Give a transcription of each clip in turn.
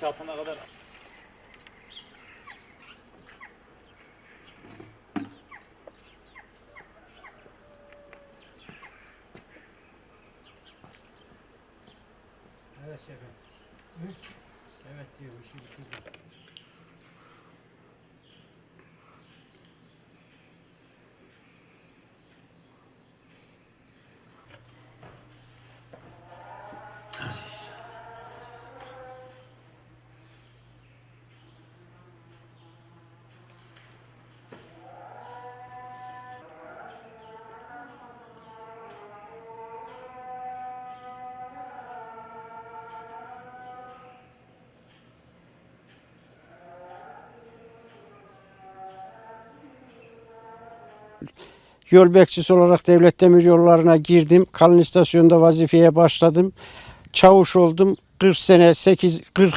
çapına kadar Evet şefim. Evet diyor işi bitirdim. Yol bekçisi olarak devlet demir yollarına girdim. Kalın istasyonda vazifeye başladım. Çavuş oldum. 40 sene 8 40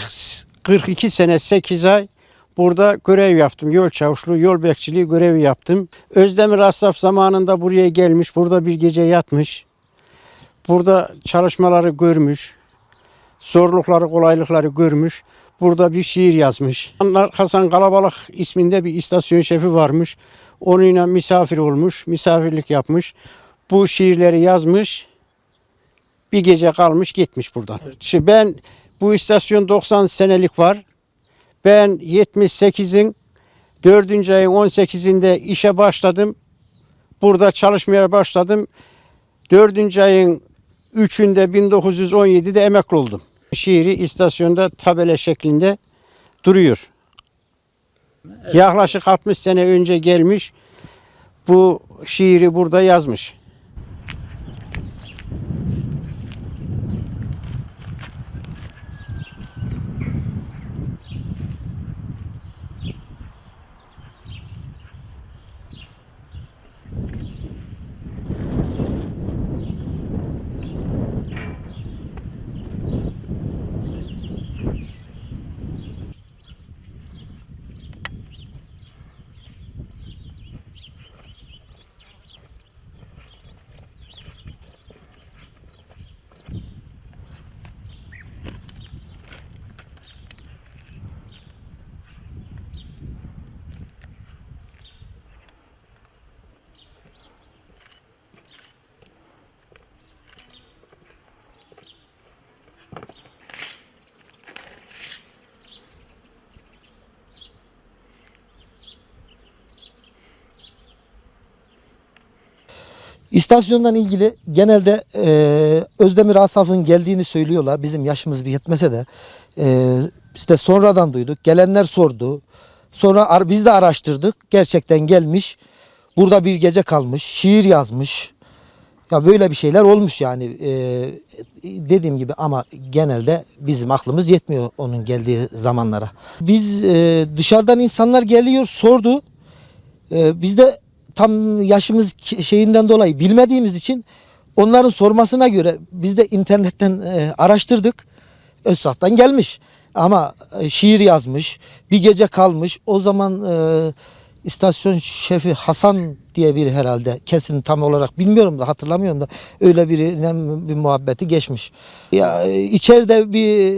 42 sene 8 ay burada görev yaptım. Yol çavuşluğu, yol bekçiliği görevi yaptım. Özdemir Asaf zamanında buraya gelmiş. Burada bir gece yatmış. Burada çalışmaları görmüş. Zorlukları, kolaylıkları görmüş. Burada bir şiir yazmış. Hasan Kalabalık isminde bir istasyon şefi varmış. Onunla misafir olmuş, misafirlik yapmış. Bu şiirleri yazmış. Bir gece kalmış gitmiş buradan. Şimdi ben bu istasyon 90 senelik var. Ben 78'in 4. ayın 18'inde işe başladım. Burada çalışmaya başladım. 4. ayın 3'ünde 1917'de emekli oldum. Şiiri istasyonda tabela şeklinde duruyor. Yaklaşık 60 sene önce gelmiş. Bu şiiri burada yazmış. İstasyondan ilgili genelde e, Özdemir Asaf'ın geldiğini söylüyorlar. Bizim yaşımız bir yetmese de e, işte sonradan duyduk. Gelenler sordu. Sonra biz de araştırdık. Gerçekten gelmiş. Burada bir gece kalmış. Şiir yazmış. Ya böyle bir şeyler olmuş yani. E, dediğim gibi ama genelde bizim aklımız yetmiyor onun geldiği zamanlara. Biz e, dışarıdan insanlar geliyor sordu. Ee, biz de tam yaşımız şeyinden dolayı bilmediğimiz için onların sormasına göre biz de internetten e, araştırdık. Özsak'tan gelmiş ama e, şiir yazmış, bir gece kalmış. O zaman e, istasyon şefi Hasan diye biri herhalde kesin tam olarak bilmiyorum da hatırlamıyorum da öyle birine bir muhabbeti geçmiş. Ya e, içeride bir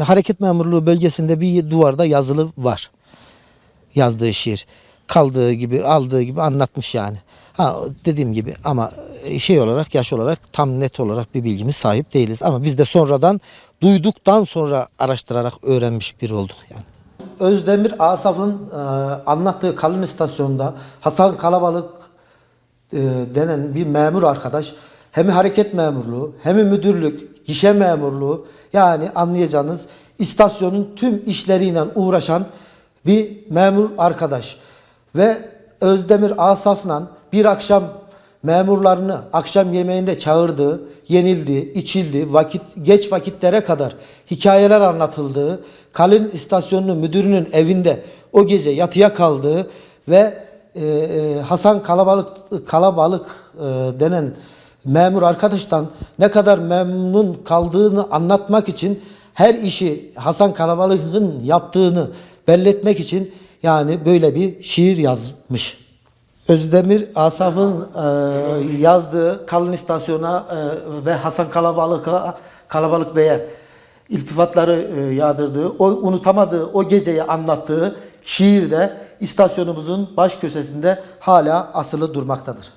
e, hareket memurluğu bölgesinde bir duvarda yazılı var yazdığı şiir. Kaldığı gibi, aldığı gibi anlatmış yani. Ha dediğim gibi ama şey olarak, yaş olarak tam net olarak bir bilgimiz sahip değiliz. Ama biz de sonradan duyduktan sonra araştırarak öğrenmiş biri olduk yani. Özdemir Asaf'ın e, anlattığı kalın istasyonunda Hasan Kalabalık e, denen bir memur arkadaş hem hareket memurluğu hem müdürlük, gişe memurluğu yani anlayacağınız istasyonun tüm işleriyle uğraşan bir memur arkadaş. Ve Özdemir Asaf'la bir akşam memurlarını akşam yemeğinde çağırdığı, yenildi, içildi, vakit geç vakitlere kadar hikayeler anlatıldığı, Kalın istasyonunun müdürünün evinde o gece yatıya kaldığı ve e, e, Hasan Kalabalık Kalabalık e, denen memur arkadaştan ne kadar memnun kaldığını anlatmak için her işi Hasan Kalabalık'ın yaptığını belletmek için yani böyle bir şiir yazmış. Özdemir Asaf'ın e, yazdığı Kalın İstasyon'a e, ve Hasan Kalabalık'a Kalabalık Bey'e iltifatları e, yağdırdığı, o unutamadığı, o geceyi anlattığı şiir de istasyonumuzun baş köşesinde hala asılı durmaktadır.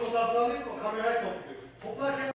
sonuçlandırıp kameraya topluyor. Toplarken